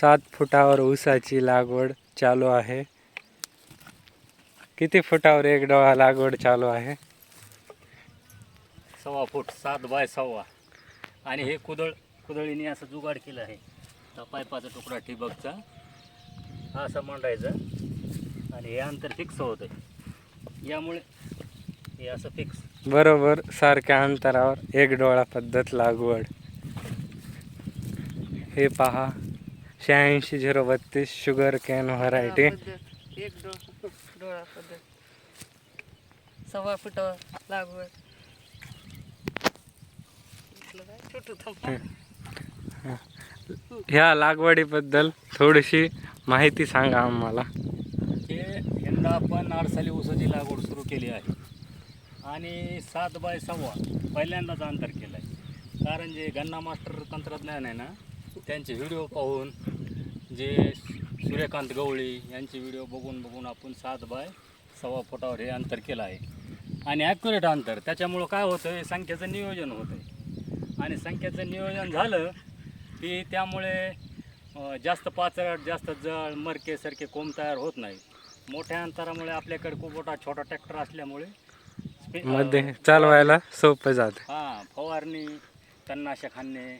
सात फुटावर ऊसाची लागवड चालू आहे. किती फुटावर एक डोळा लागवड चालू आहे? सव्वा फूट सात बाय सव्वा. आणि हे कुदळ कुदळीने असं जुगाड केलं आहे. त्या पाईपाचा तुकडा ठिबकचा. हा असं मांडायचं. आणि हे अंतर फिक्स होतं यामुळे हे असं फिक्स बरोबर सारख्या अंतरावर एक डोळा पद्धत लागवड. हे पहा. शहाऐंशी झिरो बत्तीस शुगर कॅन व्हरायटी एक डोळा डोळा पद्धत. सव्वा फुटावर लागवड. ह्या लागवडीबद्दल थोडीशी माहिती सांगा आम्हाला. हे यंदा आपण आडसाली ऊसाची लागवड सुरू केली आहे. आणि सात बाय सव्वा पहिल्यांदाच अंतर केलं आहे कारण जे गन्ना मास्टर तंत्रज्ञान आहे ना त्यांचे व्हिडिओ पाहून जे सूर्यकांत गवळी यांचे व्हिडिओ बघून बघून आपण सात बाय सव्वा फुटावर हे अंतर केलं आहे. आणि ॲक्युरेट अंतर त्याच्यामुळं काय होतं आहे संख्येचं नियोजन होतं आहे आणि संख्येचं नियोजन झालं की त्यामुळे जास्त पाचरट जास्त जळ मरके सारखे कोंब तयार होत नाही. मोठ्या अंतरामुळे आपल्याकडे खूप मोठा छोटा ट्रॅक्टर असल्यामुळे मध्ये चालवायला सोपं जाते. हां फवारणी तणनाशक हाणणे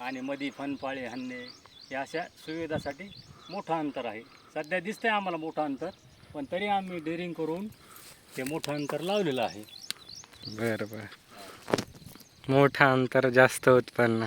आणि मधी फनपाळे हाणणे या अशा सुविधासाठी मोठं अंतर आहे. सध्या दिसतं आहे आम्हाला मोठं अंतर पण तरी आम्ही डेअरिंग करून ते मोठं अंतर लावलेलं आहे. बरं बरं. मोठा अंतर जास्त उत्पन्न.